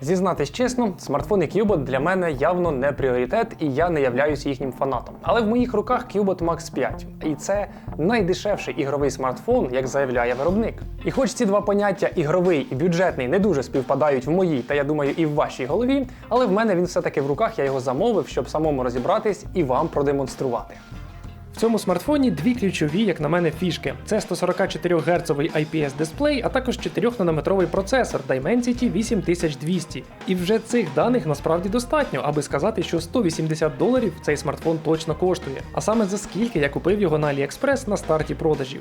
Зізнатись чесно, смартфони Cubot для мене явно не пріоритет, і я не являюсь їхнім фанатом. Але в моїх руках Cubot Max 5, і це найдешевший ігровий смартфон, як заявляє виробник. І хоч ці два поняття ігровий і бюджетний не дуже співпадають в моїй, та я думаю, і в вашій голові, але в мене він все-таки в руках, я його замовив, щоб самому розібратись і вам продемонструвати. В цьому смартфоні дві ключові, як на мене, фішки: це 144 Гц IPS дисплей, а також 4-нанометровий процесор Dimensity 8200. І вже цих даних насправді достатньо, аби сказати, що 180 доларів цей смартфон точно коштує. А саме за скільки я купив його на AliExpress на старті продажів.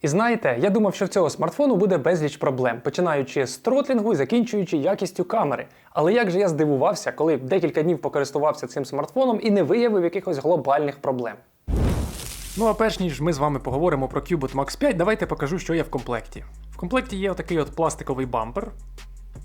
І знаєте, я думав, що в цього смартфону буде безліч проблем, починаючи з тротлінгу і закінчуючи якістю камери. Але як же я здивувався, коли декілька днів покористувався цим смартфоном і не виявив якихось глобальних проблем. Ну а перш ніж ми з вами поговоримо про Cubot Max 5, давайте покажу, що є в комплекті. В комплекті є отакий от пластиковий бампер.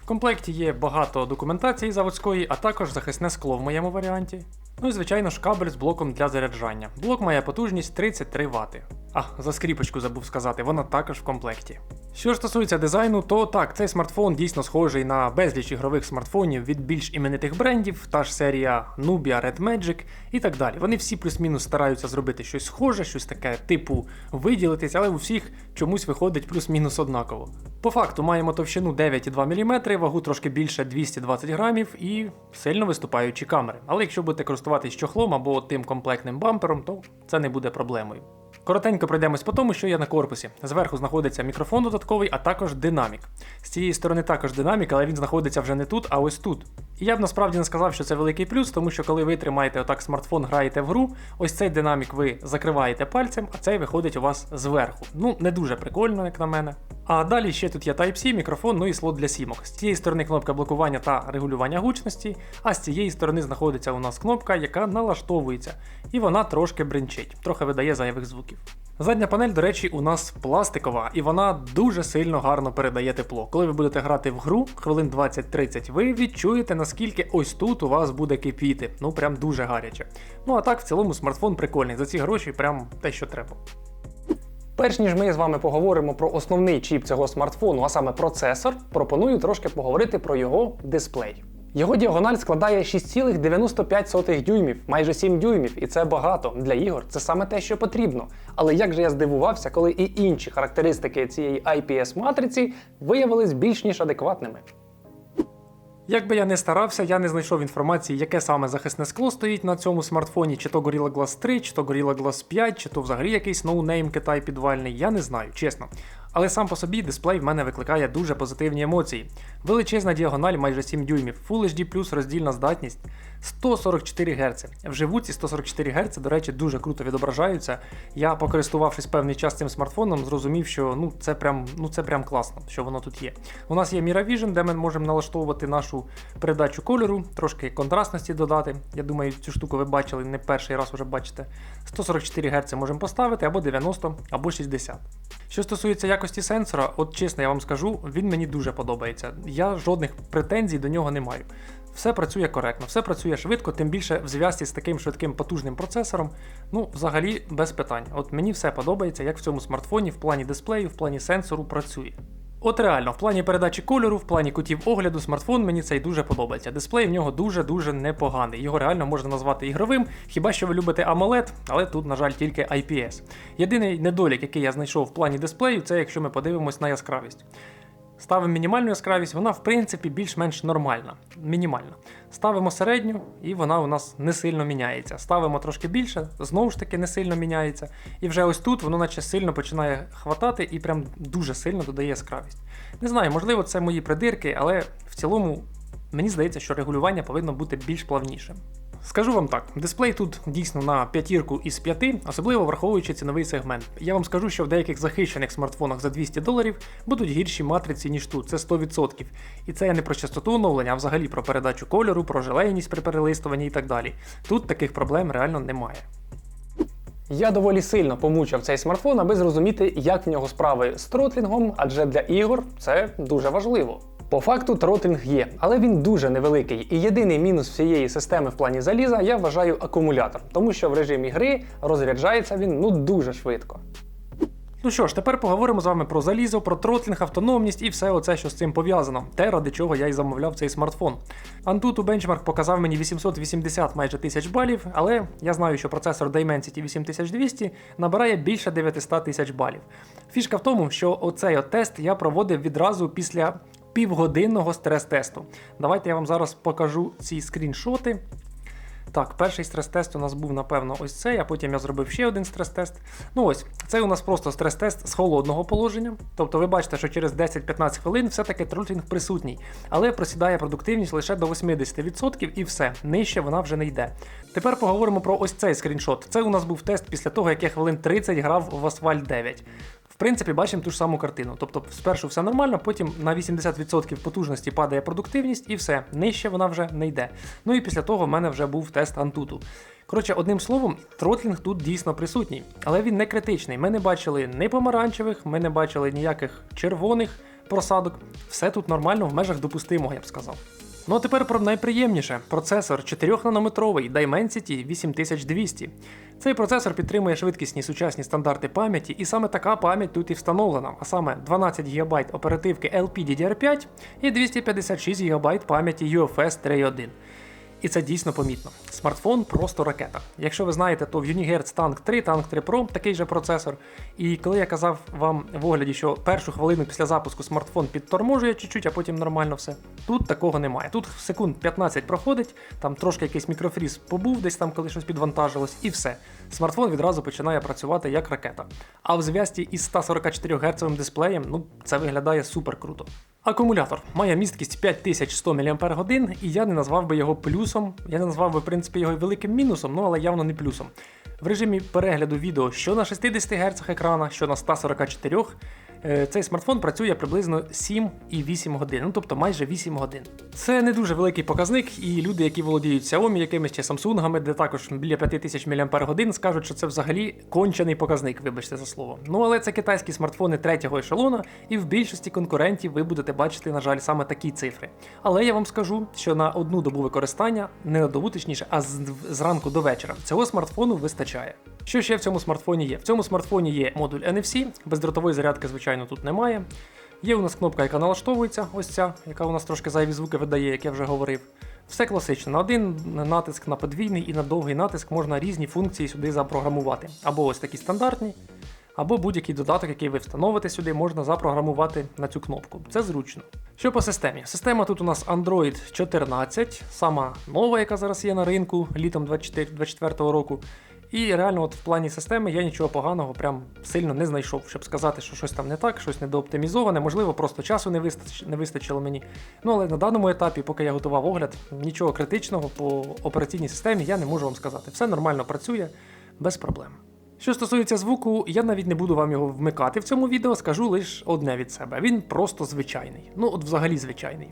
В комплекті є багато документації заводської, а також захисне скло в моєму варіанті. Ну і звичайно ж кабель з блоком для заряджання. Блок має потужність 33 Вт. А, за скріпочку забув сказати, вона також в комплекті. Що ж стосується дизайну, то так, цей смартфон дійсно схожий на безліч ігрових смартфонів від більш іменитих брендів, та ж серія Nubia Red Magic і так далі. Вони всі плюс-мінус стараються зробити щось схоже, щось таке, типу виділитись, але у всіх чомусь виходить плюс-мінус однаково. По факту маємо товщину 9,2 мм, вагу трошки більше 220 грамів і сильно виступаючі камери. Але якщо будете користуватись чохлом або тим комплектним бампером, то це не буде проблемою. Коротенько пройдемось по тому, що є на корпусі. Зверху знаходиться мікрофон додатковий, а також динамік. З цієї сторони також динамік, але він знаходиться вже не тут, а ось тут. І я б насправді не сказав, що це великий плюс, тому що коли ви тримаєте отак смартфон, граєте в гру, ось цей динамік ви закриваєте пальцем, а цей виходить у вас зверху. Ну, не дуже прикольно, як на мене. А далі ще тут є Type-C, мікрофон, ну і слот для сімок. З цієї сторони кнопка блокування та регулювання гучності, а з цієї сторони знаходиться у нас кнопка, яка налаштовується, і вона трошки бринчить, трохи видає зайвих звуків. Задня панель, до речі, у нас пластикова, і вона дуже сильно гарно передає тепло. Коли ви будете грати в гру, хвилин 20-30, ви відчуєте, наскільки ось тут у вас буде кипіти. Ну прям дуже гаряче. Ну а так, в цілому смартфон прикольний. За ці гроші прям те, що треба. Перш ніж ми з вами поговоримо про основний чіп цього смартфону, а саме процесор, пропоную трошки поговорити про його дисплей. Його діагональ складає 6,95 дюймів, майже 7 дюймів, і це багато. Для ігор це саме те, що потрібно. Але як же я здивувався, коли і інші характеристики цієї IPS-матриці виявились більш ніж адекватними. Як би я не старався, я не знайшов інформації, яке саме захисне скло стоїть на цьому смартфоні, чи то Gorilla Glass 3, чи то Gorilla Glass 5, чи то взагалі якийсь ноунейм Китай підвальний, я не знаю, чесно. Але сам по собі дисплей в мене викликає дуже позитивні емоції. Величезна діагональ майже 7 дюймів, Full HD роздільна здатність 144 Гц. Вживу ці 144 Гц, до речі, дуже круто відображаються. Я, покористувавшись певний час цим смартфоном, зрозумів, що ну це прям ну це прям класно, що воно тут є. У нас є MiraVision, де ми можемо налаштовувати нашу передачу кольору, трошки контрастності додати. Я думаю, цю штуку ви бачили не перший раз вже бачите. 144 Гц можемо поставити або 90, або 60. Що стосується якості сенсора, от чесно я вам скажу, він мені дуже подобається. Я жодних претензій до нього не маю. Все працює коректно, все працює швидко, тим більше в зв'язці з таким швидким потужним процесором. Ну, взагалі, без питань. От мені все подобається, як в цьому смартфоні в плані дисплею, в плані сенсору працює. От реально, в плані передачі кольору, в плані кутів огляду, смартфон мені цей дуже подобається. Дисплей в нього дуже-дуже непоганий. Його реально можна назвати ігровим, хіба що ви любите AMOLED, але тут, на жаль, тільки IPS. Єдиний недолік, який я знайшов в плані дисплею, це якщо ми подивимось на яскравість. Ставимо мінімальну яскравість, вона в принципі більш-менш нормальна. Мінімальна. Ставимо середню, і вона у нас не сильно міняється. Ставимо трошки більше, знову ж таки не сильно міняється. І вже ось тут воно наче сильно починає хватати і прям дуже сильно додає яскравість. Не знаю, можливо, це мої придирки, але в цілому мені здається, що регулювання повинно бути більш плавнішим. Скажу вам так, дисплей тут дійсно на п'ятірку із п'яти, особливо враховуючи ціновий сегмент. Я вам скажу, що в деяких захищених смартфонах за 200 доларів будуть гірші матриці, ніж тут, це 100%. І це я не про частоту оновлення, а взагалі про передачу кольору, про желейність при перелистуванні і так далі. Тут таких проблем реально немає. Я доволі сильно помучив цей смартфон, аби зрозуміти, як в нього справи з тротлінгом, адже для ігор це дуже важливо. По факту тротлінг є, але він дуже невеликий. І єдиний мінус всієї системи в плані заліза я вважаю акумулятор, тому що в режимі гри розряджається він ну дуже швидко. Ну що ж, тепер поговоримо з вами про залізо, про тротлінг, автономність і все оце, що з цим пов'язано. Те, ради чого я й замовляв цей смартфон. Antutu Benchmark показав мені 880 майже тисяч балів, але я знаю, що процесор Dimensity 8200 набирає більше 900 тисяч балів. Фішка в тому, що оцей от тест я проводив відразу після півгодинного стрес-тесту. Давайте я вам зараз покажу ці скріншоти. Так, перший стрес-тест у нас був, напевно, ось цей, а потім я зробив ще один стрес-тест. Ну ось, це у нас просто стрес-тест з холодного положення. Тобто ви бачите, що через 10-15 хвилин все-таки тротлінг присутній, але просідає продуктивність лише до 80% і все, нижче вона вже не йде. Тепер поговоримо про ось цей скріншот. Це у нас був тест після того, як я хвилин 30 грав в Asphalt 9. Принципі, бачимо ту ж саму картину. Тобто, спершу все нормально, потім на 80% потужності падає продуктивність і все, нижче вона вже не йде. Ну і після того в мене вже був тест Антуту. Коротше, одним словом, тротлінг тут дійсно присутній, але він не критичний. Ми не бачили ні помаранчевих, ми не бачили ніяких червоних просадок. Все тут нормально в межах допустимого, я б сказав. Ну а тепер про найприємніше: процесор 4-нанометровий Dimensity 8200. Цей процесор підтримує швидкісні сучасні стандарти пам'яті, і саме така пам'ять тут і встановлена, а саме 12 ГБ оперативки LPDDR5 і 256 ГБ пам'яті UFS 3.1. І це дійсно помітно. Смартфон просто ракета. Якщо ви знаєте, то в Unihertz Tank 3, Tank 3 Pro такий же процесор. І коли я казав вам в огляді, що першу хвилину після запуску смартфон підторможує чуть-чуть, а потім нормально все. Тут такого немає. Тут секунд 15 проходить, там трошки якийсь мікрофріз побув, десь там, коли щось підвантажилось, і все. Смартфон відразу починає працювати як ракета. А в зв'язці із 144 Гц дисплеєм, ну це виглядає супер круто. Акумулятор має місткість 5100 мАч, і я не назвав би його плюсом. Я не назвав би, в принципі, його великим мінусом, ну але явно не плюсом. В режимі перегляду відео що на 60 Гц екрана, що на 144 е, цей смартфон працює приблизно 7,8 годин, ну тобто майже 8 годин. Це не дуже великий показник, і люди, які володіють Xiaomi якимись чи Samsung, де також біля 5000 мАч, скажуть, що це взагалі кончений показник, вибачте за слово. Ну але це китайські смартфони третього ешелона, і в більшості конкурентів ви будете бачити, на жаль, саме такі цифри. Але я вам скажу, що на одну добу використання, не на добу точніше, а зранку до вечора, цього смартфону вистачає. Що ще в цьому смартфоні є? В цьому смартфоні є модуль NFC, бездротової зарядки, звичайно, тут немає. Є у нас кнопка, яка налаштовується, ось ця, яка у нас трошки зайві звуки видає, як я вже говорив. Все класично. На один натиск, на подвійний і на довгий натиск можна різні функції сюди запрограмувати. Або ось такі стандартні, або будь-який додаток, який ви встановите сюди, можна запрограмувати на цю кнопку. Це зручно. Що по системі? Система тут у нас Android 14, сама нова, яка зараз є на ринку літом 2024 року. І реально, от в плані системи я нічого поганого прям сильно не знайшов, щоб сказати, що щось там не так, щось недооптимізоване, можливо, просто часу не вистач... не вистачило мені. Ну але на даному етапі, поки я готував огляд, нічого критичного по операційній системі я не можу вам сказати. Все нормально працює без проблем. Що стосується звуку, я навіть не буду вам його вмикати в цьому відео, скажу лише одне від себе. Він просто звичайний. Ну, от взагалі звичайний.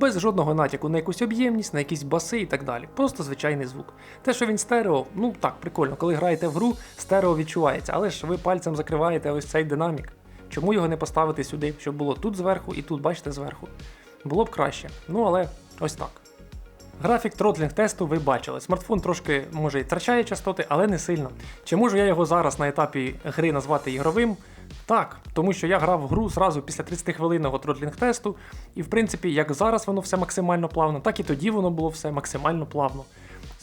Без жодного натяку на якусь об'ємність, на якісь баси і так далі. Просто звичайний звук. Те, що він стерео, ну так, прикольно, коли граєте в гру, стерео відчувається, але ж ви пальцем закриваєте ось цей динамік. Чому його не поставити сюди, щоб було тут зверху і тут, бачите, зверху? Було б краще. Ну але ось так. Графік тротлінг тесту ви бачили. Смартфон трошки може і втрачає частоти, але не сильно. Чи можу я його зараз на етапі гри назвати ігровим? Так, тому що я грав в гру зразу після 30 хвилинного тротлінг тесту, і в принципі, як зараз воно все максимально плавно, так і тоді воно було все максимально плавно.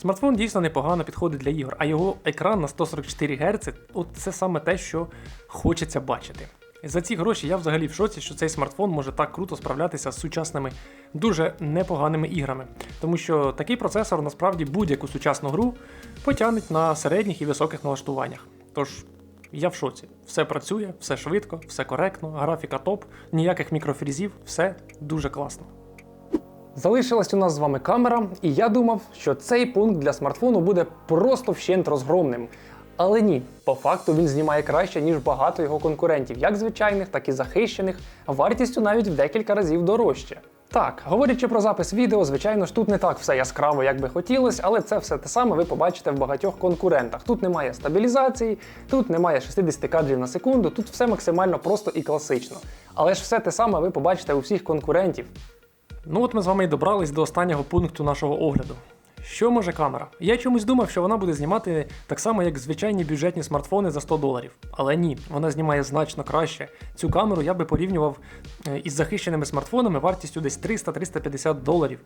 Смартфон дійсно непогано підходить для ігор, а його екран на 144 Гц от це саме те, що хочеться бачити. За ці гроші я взагалі в шоці, що цей смартфон може так круто справлятися з сучасними, дуже непоганими іграми. Тому що такий процесор насправді будь-яку сучасну гру потягнуть на середніх і високих налаштуваннях. Тож я в шоці. Все працює, все швидко, все коректно, графіка топ, ніяких мікрофрізів, все дуже класно. Залишилась у нас з вами камера, і я думав, що цей пункт для смартфону буде просто вщент розгромним. Але ні, по факту він знімає краще, ніж багато його конкурентів, як звичайних, так і захищених, вартістю навіть в декілька разів дорожче. Так, говорячи про запис відео, звичайно ж тут не так все яскраво, як би хотілося, але це все те саме ви побачите в багатьох конкурентах. Тут немає стабілізації, тут немає 60 кадрів на секунду, тут все максимально просто і класично. Але ж все те саме ви побачите у всіх конкурентів. Ну от ми з вами і добрались до останнього пункту нашого огляду. Що може камера? Я чомусь думав, що вона буде знімати так само, як звичайні бюджетні смартфони за 100 доларів. Але ні, вона знімає значно краще. Цю камеру я би порівнював е, із захищеними смартфонами вартістю десь 300-350 доларів.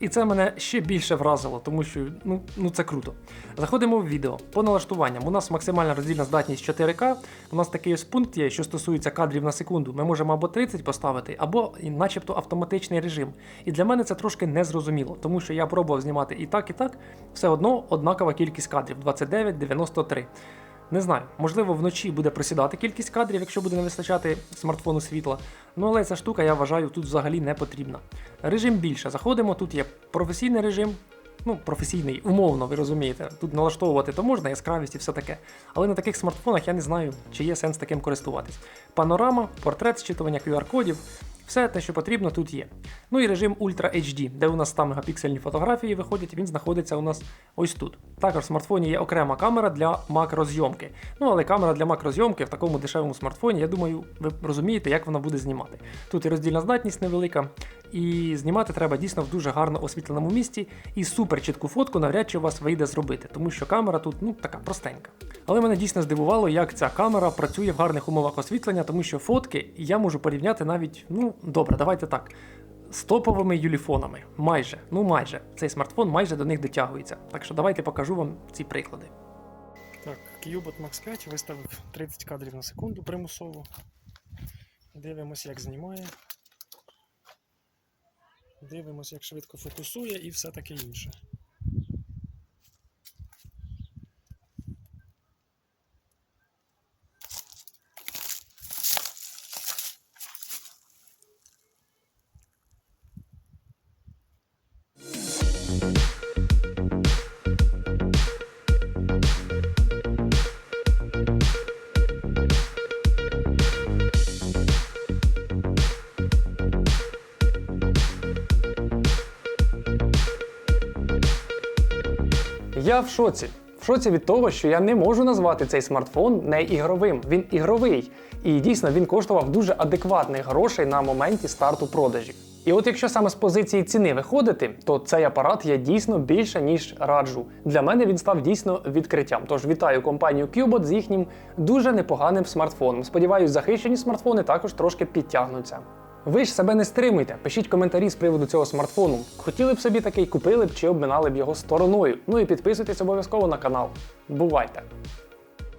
І це мене ще більше вразило, тому що ну, ну це круто. Заходимо в відео. По налаштуванням. У нас максимальна роздільна здатність 4К. У нас такий ось пункт є, що стосується кадрів на секунду. Ми можемо або 30 поставити, або начебто автоматичний режим. І для мене це трошки незрозуміло, тому що я пробував знімати і так, і так. Все одно однакова кількість кадрів 29, 93. Не знаю, можливо, вночі буде просідати кількість кадрів, якщо буде не вистачати смартфону світла. Ну але ця штука, я вважаю, тут взагалі не потрібна. Режим більше. Заходимо, тут є професійний режим. Ну, професійний, умовно, ви розумієте. Тут налаштовувати то можна, яскравість і все таке. Але на таких смартфонах я не знаю, чи є сенс таким користуватись. Панорама, портрет, зчитування QR-кодів, все те, що потрібно, тут є. Ну і режим Ultra HD, де у нас 100 мегапіксельні фотографії виходять, він знаходиться у нас ось тут. Також в смартфоні є окрема камера для макрозйомки. Ну але камера для макрозйомки в такому дешевому смартфоні, я думаю, ви розумієте, як вона буде знімати. Тут і роздільна здатність невелика, і знімати треба дійсно в дуже гарно освітленому місці, і супер чітку фотку навряд чи у вас вийде зробити, тому що камера тут ну така простенька. Але мене дійсно здивувало, як ця камера працює в гарних умовах освітлення, тому що фотки я можу порівняти навіть, ну добре, давайте так. З топовими юліфонами. Майже, ну майже. Цей смартфон майже до них дотягується. Так що давайте покажу вам ці приклади. Так, Qbot Max 5 виставив 30 кадрів на секунду примусово. Дивимось, як знімає. Дивимось, як швидко фокусує і все таке інше. Я в шоці. В шоці від того, що я не можу назвати цей смартфон не ігровим. Він ігровий. І дійсно він коштував дуже адекватних грошей на моменті старту продажів. І от якщо саме з позиції ціни виходити, то цей апарат я дійсно більше ніж раджу. Для мене він став дійсно відкриттям. Тож вітаю компанію Qbot з їхнім дуже непоганим смартфоном. Сподіваюсь, захищені смартфони також трошки підтягнуться. Ви ж себе не стримуйте, пишіть коментарі з приводу цього смартфону. Хотіли б собі такий, купили б чи обминали б його стороною. Ну і підписуйтесь обов'язково на канал. Бувайте!